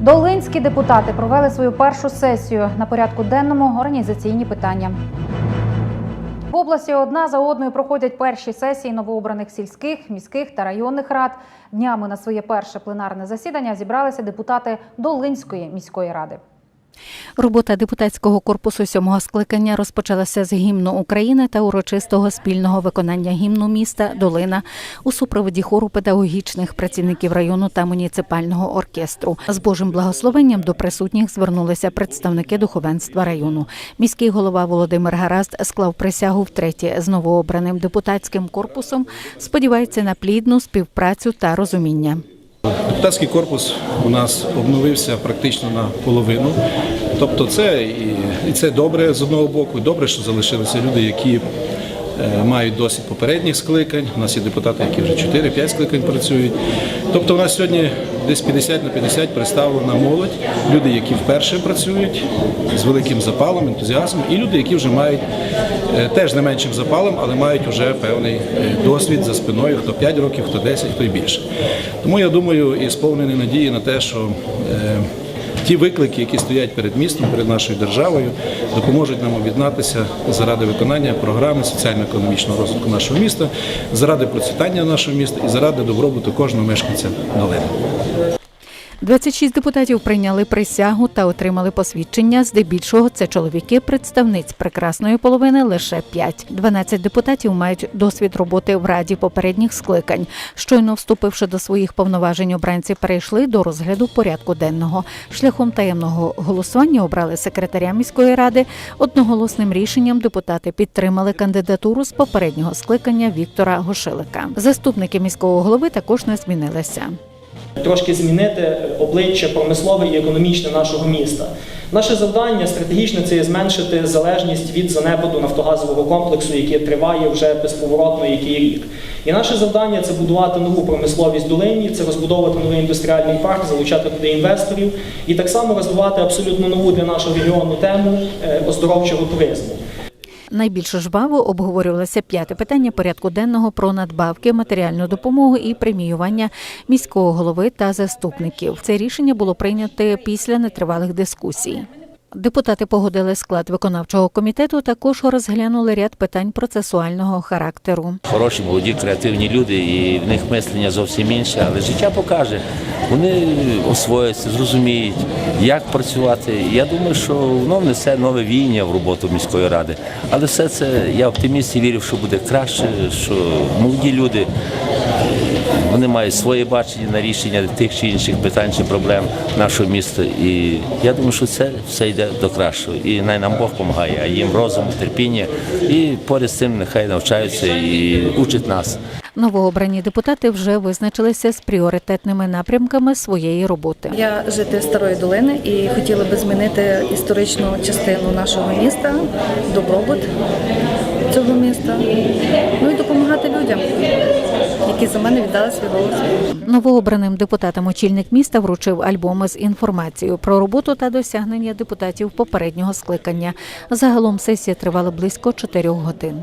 Долинські депутати провели свою першу сесію на порядку денному організаційні питання. В області одна за одною проходять перші сесії новообраних сільських, міських та районних рад. Днями на своє перше пленарне засідання зібралися депутати Долинської міської ради. Робота депутатського корпусу сьомого скликання розпочалася з гімну України та урочистого спільного виконання гімну міста Долина у супроводі хору педагогічних працівників району та муніципального оркестру. З Божим благословенням до присутніх звернулися представники духовенства району. Міський голова Володимир Гаразд склав присягу втретє з новообраним депутатським корпусом. Сподівається на плідну співпрацю та розуміння. Депутатський корпус у нас обновився практично на половину. Тобто це і, це добре з одного боку, добре, що залишилися люди, які мають досвід попередніх скликань. У нас є депутати, які вже 4-5 скликань працюють. Тобто у нас сьогодні десь 50 на 50 представлена молодь, люди, які вперше працюють з великим запалом, ентузіазмом, і люди, які вже мають е, теж не меншим запалом, але мають вже певний е, досвід за спиною, хто 5 років, хто 10, хто й більше. Тому я думаю і сповнений надії на те, що е, ті виклики, які стоять перед містом, перед нашою державою, допоможуть нам об'єднатися заради виконання програми соціально-економічного розвитку нашого міста, заради процвітання нашого міста і заради добробуту кожного мешканця долини. 26 депутатів прийняли присягу та отримали посвідчення. Здебільшого це чоловіки, представниць прекрасної половини лише 5. 12 депутатів мають досвід роботи в раді попередніх скликань. Щойно вступивши до своїх повноважень, обранці перейшли до розгляду порядку денного. Шляхом таємного голосування обрали секретаря міської ради. Одноголосним рішенням депутати підтримали кандидатуру з попереднього скликання Віктора Гошилика. Заступники міського голови також не змінилися. Трошки змінити обличчя промислове і економічне нашого міста. Наше завдання стратегічне це є зменшити залежність від занепаду нафтогазового комплексу, який триває вже безповоротно який рік. І наше завдання це будувати нову промисловість долині, це розбудовувати новий індустріальний парк, залучати туди інвесторів і так само розвивати абсолютно нову для нашого регіону тему е, оздоровчого туризму. Найбільш жваво обговорювалося п'яте питання порядку денного про надбавки, матеріальну допомогу і преміювання міського голови та заступників. Це рішення було прийнято після нетривалих дискусій. Депутати погодили склад виконавчого комітету. Також розглянули ряд питань процесуального характеру. Хороші, молоді, креативні люди, і в них мислення зовсім інше, але життя покаже. Вони освояться, зрозуміють, як працювати. Я думаю, що воно внесе нове війня в роботу міської ради. Але все це я оптиміст і вірю, що буде краще, що молоді люди вони мають своє бачення на рішення тих чи інших питань чи проблем нашого міста. І я думаю, що це все йде до кращого. І най нам Бог допомагає, а їм розум, терпіння. І поряд з цим нехай навчаються і учать нас. Новообрані депутати вже визначилися з пріоритетними напрямками своєї роботи. Я житель Старої долини і хотіла би змінити історичну частину нашого міста, добробут цього міста. Ну і допомагати людям, які за мене віддали свій голос. Новообраним депутатам очільник міста вручив альбоми з інформацією про роботу та досягнення депутатів попереднього скликання. Загалом сесія тривала близько чотирьох годин.